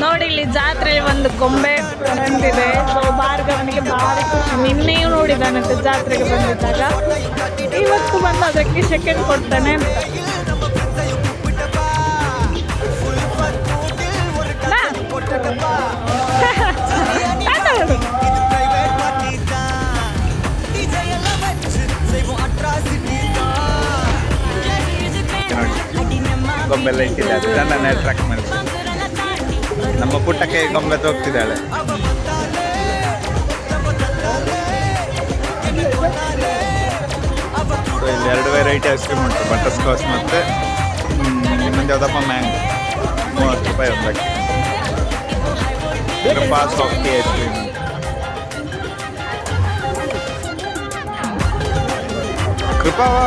ನೋಡಿ, ಇಲ್ಲಿ ಜಾತ್ರೆ ಒಂದು ಕೊಂಬೆ ಬಂದಿದೆ. ಸೊ ಭಾರ್ಗವನಿಗೆ ಭಾರಿ ಖುಷಿ. ನಿನ್ನೆಯೂ ನೋಡಿದಾನಂತೆ ಜಾತ್ರೆಗೆ ಬಂದಿದ್ದಾಗ. ಇವತ್ತು ಬಂದು ಅದಕ್ಕೆ ಸೆಕೆಂಡ್ ಕೊಡ್ತಾನೆ. ಗೊಂಬೆಲ್ಲ ಇಟ್ಟಿದ್ದಾರೆ. ಜನನ ಅಟ್ರಾಕ್ಟ್ ಮಾಡಿ ನಮ್ಮ ಪುಟ್ಟಕ್ಕೆ ಗೊಂಬೆ ಹೋಗ್ತಿದ್ದಾಳೆ So, ಇಲ್ಲಿ ಎರಡು ವೆರೈಟಿ ಐಸ್ ಕ್ರೀಮ್ ಉಂಟು ಬಟರ್ ಸ್ಕಾಚ್ ಮತ್ತು ಇನ್ನೊಂದು ಯಾವುದಪ್ಪ ಮ್ಯಾಂಗೋ ಮೂವತ್ತು ರೂಪಾಯಿ ಒಂದಕ್ಕೆ. Krupa softy ice cream ಕೃಪಾವಾ